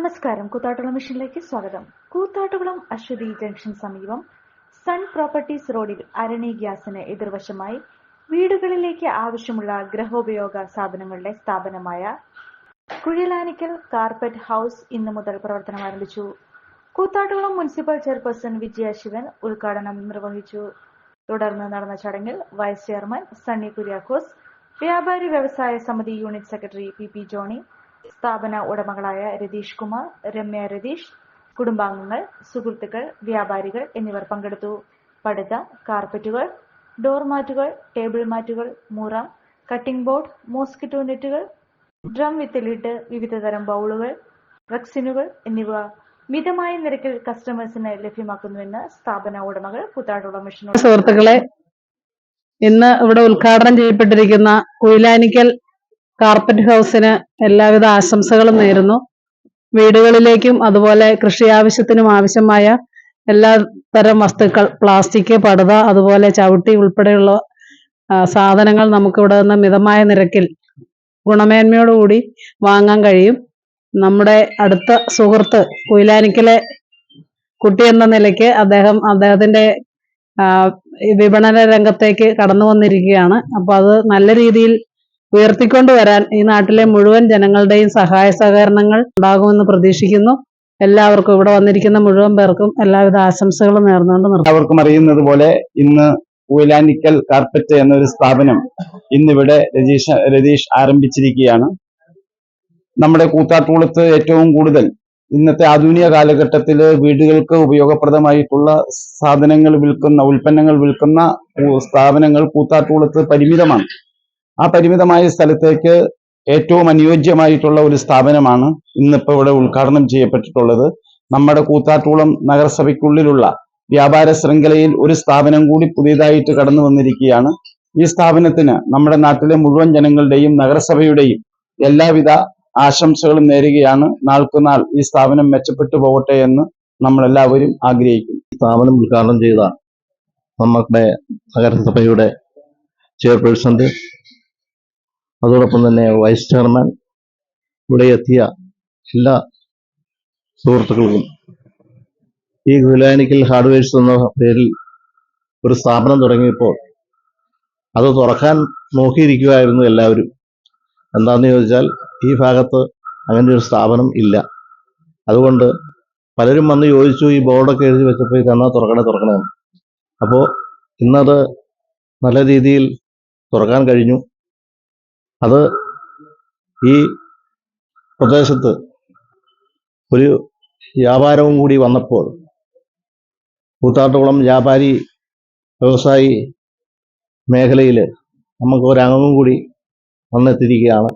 നമസ്കാരം. കൂത്താട്ടുളം മിഷനിലേക്ക് സ്വാഗതം. കൂത്താട്ടുകുളം അശ്വതി ജംഗ്ഷൻ സമീപം സൺ പ്രോപ്പർട്ടീസ് റോഡിൽ അരണി ഗ്യാസിന് എതിർവശമായി വീടുകളിലേക്ക് ആവശ്യമുള്ള ഗ്രഹോപയോഗ സാധനങ്ങളുടെ സ്ഥാപനമായ കുഴിലാനിക്കൽ കാർപ്പറ്റ് ഹൗസ് ഇന്നു മുതൽ പ്രവർത്തനം ആരംഭിച്ചു. കൂത്താട്ടുകുളം മുനിസിപ്പൽ ചെയർപേഴ്സൺ വിജയ ശിവൻ ഉദ്ഘാടനം നിർവഹിച്ചു. തുടർന്ന് നടന്ന ചടങ്ങിൽ വൈസ് ചെയർമാൻ സണ്ണി കുര്യാക്കോസ് വ്യാപാരി വ്യവസായ സമിതി unit secretary P P Johny സ്ഥാപന ഉടമകളായ രതീഷ് കുമാർ രമ്യ രതീഷ് കുടുംബാംഗങ്ങൾ സുഹൃത്തുക്കൾ വ്യാപാരികൾ എന്നിവർ പങ്കെടുത്തു. പടുത കാർപ്പറ്റുകൾ ഡോർമാറ്റുകൾ ടേബിൾ മാറ്റുകൾ മുറ കട്ടിംഗ് ബോർഡ് മോസ്കിറ്റോ നെറ്റുകൾ ഡ്രം വിത്തലിട്ട് വിവിധതരം ബൗളുകൾ റക്സിനുകൾ എന്നിവ മിതമായ നിരക്കിൽ കസ്റ്റമേഴ്സിന് ലഭ്യമാക്കുന്നുവെന്ന് സ്ഥാപന ഉടമകൾ പുത്താടുള്ള മിഷനോട് സുഹൃത്തുക്കളെ ഇന്ന് ഇവിടെ ഉദ്ഘാടനം ചെയ്യപ്പെട്ടിരിക്കുന്ന കുയിലാനിക്കൽ കാർപ്പറ്റ് ഹൗസിന് എല്ലാവിധ ആശംസകളും നേരുന്നു. വീടുകളിലേക്കും അതുപോലെ കൃഷി ആവശ്യത്തിനും ആവശ്യമായ എല്ലാ തരം വസ്തുക്കൾ പ്ലാസ്റ്റിക് പടുത അതുപോലെ ചവിട്ടി ഉൾപ്പെടെയുള്ള സാധനങ്ങൾ നമുക്ക് ഇവിടെ നിന്ന് മിതമായ നിരക്കിൽ ഗുണമേന്മയോടുകൂടി വാങ്ങാൻ കഴിയും. നമ്മുടെ അടുത്ത സുഹൃത്ത് കുയിലാനിക്കലെ കുട്ടി എന്ന നിലയ്ക്ക് അദ്ദേഹം അദ്ദേഹത്തിന്റെ വിപണന രംഗത്തേക്ക് കടന്നു വന്നിരിക്കുകയാണ് അപ്പൊ അത് നല്ല രീതിയിൽ ഉയർത്തിക്കൊണ്ട് വരാൻ ഈ നാട്ടിലെ മുഴുവൻ ജനങ്ങളുടെയും സഹായ സഹകരണങ്ങൾ ഉണ്ടാകുമെന്ന് പ്രതീക്ഷിക്കുന്നു. എല്ലാവർക്കും ഇവിടെ വന്നിരിക്കുന്ന മുഴുവൻ പേർക്കും എല്ലാവിധ ആശംസകളും നേർന്നുകൊണ്ട് എല്ലാവർക്കും അറിയുന്നത് പോലെ ഇന്ന് ഊലാനിക്കൽ കാർപ്പറ്റ് എന്നൊരു സ്ഥാപനം ഇന്നിവിടെ രതീഷ് രതീഷ് ആരംഭിച്ചിരിക്കുകയാണ്. നമ്മുടെ കൂത്താട്ടുകുളത്ത് ഏറ്റവും കൂടുതൽ ഇന്നത്തെ ആധുനിക കാലഘട്ടത്തിൽ വീടുകൾക്ക് ഉപയോഗപ്രദമായിട്ടുള്ള സാധനങ്ങൾ വിൽക്കുന്ന ഉൽപ്പന്നങ്ങൾ വിൽക്കുന്ന സ്ഥാപനങ്ങൾ കൂത്താട്ടുകുളത്ത് പരിമിതമാണ്. ആ പരിമിതമായ സ്ഥലത്തേക്ക് ഏറ്റവും അനുയോജ്യമായിട്ടുള്ള ഒരു സ്ഥാപനമാണ് ഇന്നിപ്പോൾ ഇവിടെ ഉദ്ഘാടനം ചെയ്യപ്പെട്ടിട്ടുള്ളത്. നമ്മുടെ കൂത്താട്ടൂളം നഗരസഭയ്ക്കുള്ളിലുള്ള വ്യാപാര ശൃംഖലയിൽ ഒരു സ്ഥാപനം കൂടി പുതിയതായിട്ട് കടന്നു വന്നിരിക്കുകയാണ്. ഈ സ്ഥാപനത്തിന് നമ്മുടെ നാട്ടിലെ മുഴുവൻ ജനങ്ങളുടെയും നഗരസഭയുടെയും എല്ലാവിധ ആശംസകളും നേരുകയാണ്. നാൾക്കുനാൾ ഈ സ്ഥാപനം മെച്ചപ്പെട്ടു പോകട്ടെ എന്ന് നമ്മളെല്ലാവരും ആഗ്രഹിക്കുന്നു. സ്ഥാപനം ഉദ്ഘാടനം ചെയ്ത നമ്മുടെ നഗരസഭയുടെ ചെയർപേഴ്സന്റെ അതോടൊപ്പം തന്നെ വൈസ് ചെയർമാൻ ഇവിടെ എത്തിയ എല്ലാ സുഹൃത്തുക്കൾക്കും ഈ ഗുലാനിക്കൽ ഹാർഡ്വെയർസ് എന്ന പേരിൽ ഒരു സ്ഥാപനം തുടങ്ങിയപ്പോൾ അത് തുറക്കാൻ നോക്കിയിരിക്കുമായിരുന്നു എല്ലാവരും. എന്താണെന്ന് ചോദിച്ചാൽ ഈ ഭാഗത്ത് അങ്ങനെ ഒരു സ്ഥാപനം ഇല്ല. അതുകൊണ്ട് പലരും വന്ന് ചോദിച്ചു ഈ ബോർഡൊക്കെ എഴുതി വെച്ചപ്പോൾ ഇതെന്നാ തുറക്കണേ തുറക്കണേ. അപ്പോൾ ഇന്നത് നല്ല രീതിയിൽ തുറക്കാൻ കഴിഞ്ഞു. അത് ഈ പ്രദേശത്ത് ഒരു വ്യാപാരവും കൂടി വന്നപ്പോൾ കൂത്താട്ടുകുളം വ്യാപാരി വ്യവസായി മേഖലയിൽ നമുക്ക് ഒരംഗം കൂടി വന്നെത്തിയിരിക്കുകയാണ്.